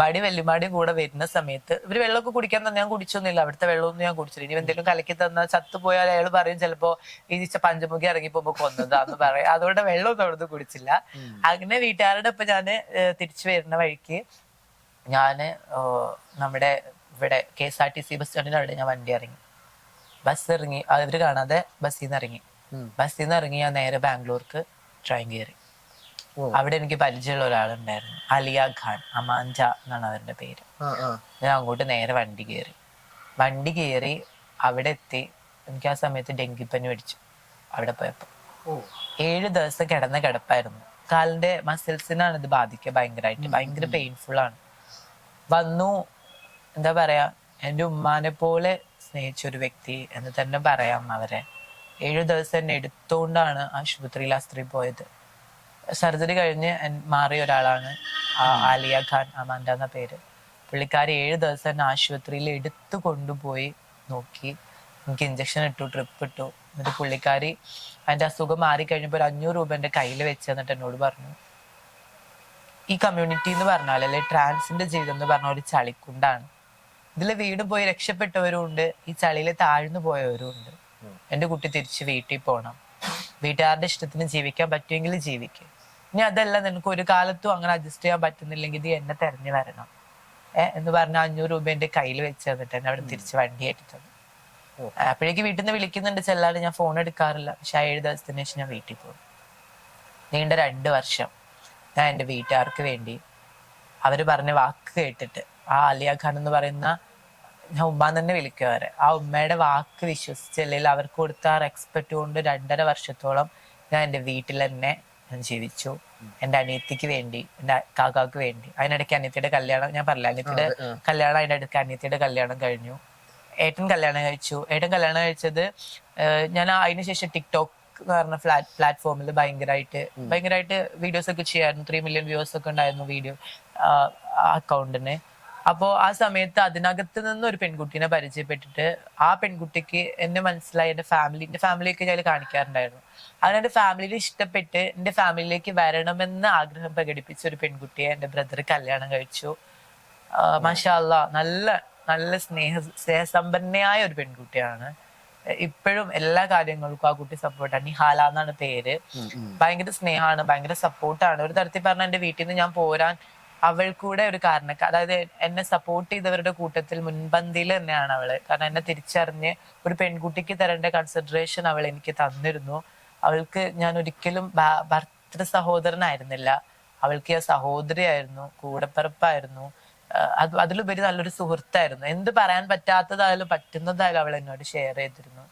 മടി വെല്ലുമാടിയും കൂടെ വരുന്ന സമയത്ത് ഇവർ വെള്ളമൊക്കെ കുടിക്കാൻ തന്നെ ഞാൻ കുടിച്ചൊന്നുമില്ല. അവിടുത്തെ വെള്ളമൊന്നും ഞാൻ കുടിച്ചില്ല. ഇനി എന്തെങ്കിലും കലക്കി തന്നാൽ ചത്തുപോയാൽ അയാൾ പറയും ചിലപ്പോ ഈ പഞ്ചമുഖി ഇറങ്ങിപ്പോകുമ്പോ കൊന്നതാന്ന് പറയും. അതുകൊണ്ട് വെള്ളമൊന്നും അവിടുന്ന് കുടിച്ചില്ല. അങ്ങനെ വീട്ടുകാരുടെ ഇപ്പൊ ഞാൻ തിരിച്ചു വരുന്ന വഴിക്ക് ഞാൻ നമ്മുടെ ഇവിടെ K S R T C bus സ്റ്റാൻഡിന്റെ അവിടെ ഞാൻ വണ്ടി ഇറങ്ങി. ബസ് ഇറങ്ങി അവർ കാണാതെ ബസ്സിൽ നിന്ന് ഇറങ്ങി. ബസ്സിൽ നിന്ന് ഇറങ്ങി ഞാൻ നേരെ ബാംഗ്ലൂർക്ക് ട്രെയിൻ കയറി. അവിടെ എനിക്ക് പരിചയമുള്ള ഒരാളുണ്ടായിരുന്നു. അലിയ ഖാൻ അമാൻജ എന്നാണ് അവരുടെ പേര്. ഞാൻ അങ്ങോട്ട് നേരെ വണ്ടി കയറി. വണ്ടി കയറി അവിടെ എത്തി. എനിക്ക് ആ സമയത്ത് ഡെങ്കിപ്പനി പിടിച്ചു അവിടെ പോയപ്പോ. ഓ. ഏഴ് ദിവസം കിടന്ന കിടപ്പായിരുന്നു. കാലിന്റെ മസിൽസിനാണ് ഇത് ബാധിക്കുക ഭയങ്കരമായിട്ട്. ഭയങ്കര പെയിൻഫുൾ ആണ്. വന്നു. എന്താ പറയാ? എന്റെ ഉമ്മാനെ പോലെ സ്നേഹിച്ച ഒരു വ്യക്തി എന്ന് തന്നെ പറയാം അവരെ. ഏഴു ദിവസം എന്നെ എടുത്തുകൊണ്ടാണ് ആശുപത്രിയിൽ ആ സ്ത്രീ പോയത്. സർജറി കഴിഞ്ഞ് മാറിയ ഒരാളാണ് ആലിയ ഖാൻ അമാൻഡ എന്ന പേര്. പുള്ളിക്കാരി ഏഴ് ദിവസം തന്നെ ആശുപത്രിയിൽ എടുത്തു കൊണ്ടുപോയി നോക്കി. എനിക്ക് ഇഞ്ചക്ഷൻ ഇട്ടു ട്രിപ്പ് ഇട്ടു. എന്നിട്ട് പുള്ളിക്കാരി അതിന്റെ അസുഖം മാറി കഴിഞ്ഞപ്പോൾ ഒരു അഞ്ഞൂറ് രൂപ എന്റെ കയ്യിൽ വെച്ച് എന്നിട്ട് എന്നോട് പറഞ്ഞു. ഈ കമ്മ്യൂണിറ്റി എന്ന് പറഞ്ഞാൽ അല്ലെ ട്രാൻസിന്റെ ജീവിതം എന്ന് പറഞ്ഞ ഒരു ചളിക്കുണ്ടാണ്. ഇതിൽ വീട് പോയി രക്ഷപ്പെട്ടവരും ഉണ്ട് ഈ ചളിയിൽ താഴ്ന്നു പോയവരും ഉണ്ട് എന്റെ കുട്ടി തിരിച്ച് വീട്ടിൽ പോകണം. വീട്ടുകാരുടെ ഇഷ്ടത്തിന് ജീവിക്കാൻ പറ്റുമെങ്കിൽ ജീവിക്കും. ഇനി അതല്ല നിനക്ക് ഒരു കാലത്തും അങ്ങനെ അഡ്ജസ്റ്റ് ചെയ്യാൻ പറ്റുന്നില്ലെങ്കിൽ ഇത് എന്നെ തെരഞ്ഞു വരണം. ഏ എന്ന് പറഞ്ഞ അഞ്ഞൂറ് രൂപ എന്റെ കയ്യിൽ വെച്ച് തന്നിട്ട് എന്നെ അവിടെ തിരിച്ച് വണ്ടി ഓ. അപ്പോഴേക്ക് വീട്ടിൽ നിന്ന് വിളിക്കുന്നുണ്ട് ചെല്ലാതെ ഞാൻ ഫോൺ എടുക്കാറില്ല. പക്ഷെ ആ ഏഴ് ദിവസത്തിന് ശേഷം ഞാൻ വീട്ടിൽ പോകും. നീണ്ട രണ്ട് വർഷം ഞാൻ എന്റെ വീട്ടുകാർക്ക് വേണ്ടി അവർ പറഞ്ഞ വാക്ക് കേട്ടിട്ട് ആ അലിയ ഖാൻ എന്ന് പറയുന്ന ഞാൻ ഉമ്മ തന്നെ വിളിക്കുക അവരെ. ആ ഉമ്മയുടെ വാക്ക് വിശ്വസിച്ച് അല്ലെങ്കിൽ അവർക്ക് കൊടുത്ത ആ റെക്സ്പെക്ട് കൊണ്ട് രണ്ടര വർഷത്തോളം ഞാൻ എന്റെ വീട്ടിൽ തന്നെ ഞാൻ ജീവിച്ചു എന്റെ അനിയത്തിക്ക് വേണ്ടി എന്റെ കാക്കാക്ക് വേണ്ടി. അതിനിടയ്ക്ക് അനിയത്തിയുടെ കല്യാണം ഞാൻ പറഞ്ഞില്ല അനിയത്തിയുടെ. കല്യാണം അതിന്റെ അടുക്ക് അനിയത്തിയുടെ കല്യാണം കഴിഞ്ഞു. ഏട്ടൻ കല്യാണം കഴിച്ചു. ഏട്ടൻ കല്യാണം കഴിച്ചത് ഞാൻ അതിനുശേഷം ടിക്ടോക്ക് എന്ന് പറഞ്ഞ ഫ്ലാറ്റ് പ്ലാറ്റ്ഫോമിൽ ഭയങ്കരമായിട്ട് ഭയങ്കരമായിട്ട് വീഡിയോസ് ഒക്കെ ചെയ്യായിരുന്നു. ത്രീ മില്യൺ വ്യൂവേഴ്സ് ഒക്കെ ഉണ്ടായിരുന്നു വീഡിയോ അക്കൗണ്ടിന് അപ്പോൾ ആ സമയത്ത് അതിനകത്ത് നിന്ന് ഒരു പെൺകുട്ടീനെ പരിചയപ്പെട്ടിട്ട് ആ പെൺകുട്ടിക്ക് എന്നെ മനസ്സിലായി എന്റെ ഫാമിലി എന്റെ ഫാമിലിയൊക്കെ ഞാൻ കാണിക്കാറുണ്ടായിരുന്നു. അങ്ങനെ എന്റെ ഫാമിലിയിൽ ഇഷ്ടപ്പെട്ട് എന്റെ ഫാമിലിയിലേക്ക് വരണമെന്ന് ആഗ്രഹം പ്രകടിപ്പിച്ച ഒരു പെൺകുട്ടിയെ എന്റെ ബ്രദർ കല്യാണം കഴിച്ചു. മഷാല്ല നല്ല നല്ല സ്നേഹ സ്നേഹസമ്പന്നയായ ഒരു പെൺകുട്ടിയാണ്. ഇപ്പോഴും എല്ലാ കാര്യങ്ങൾക്കും ആ കുട്ടി സപ്പോർട്ടാണ് നിഹാല എന്നാണ് പേര്. ഭയങ്കര സ്നേഹമാണ് ഭയങ്കര സപ്പോർട്ടാണ് ഒരു തരത്തിൽ പറഞ്ഞ എന്റെ വീട്ടിൽ നിന്ന് ഞാൻ പോരാൻ അവൾ കൂടെ ഒരു കാരണക്കാർ അതായത് എന്നെ സപ്പോർട്ട് ചെയ്തവരുടെ കൂട്ടത്തിൽ മുൻപന്തിയിൽ തന്നെയാണ് അവൾ. കാരണം എന്നെ തിരിച്ചറിഞ്ഞ് ഒരു പെൺകുട്ടിക്ക് തരേണ്ട കൺസിഡറേഷൻ അവൾ എനിക്ക് തന്നിരുന്നു. അവൾക്ക് ഞാൻ ഒരിക്കലും ഭർത്തൃ സഹോദരനായിരുന്നില്ല. അവൾക്ക് ആ സഹോദരിയായിരുന്നു കൂടപ്പിറപ്പായിരുന്നു. അത് അതിലുപരി നല്ലൊരു സുഹൃത്തായിരുന്നു. എന്ത് പറയാൻ പറ്റാത്തതായാലും പറ്റുന്നതായാലും അവൾ എന്നോട് ഷെയർ ചെയ്തിരുന്നു.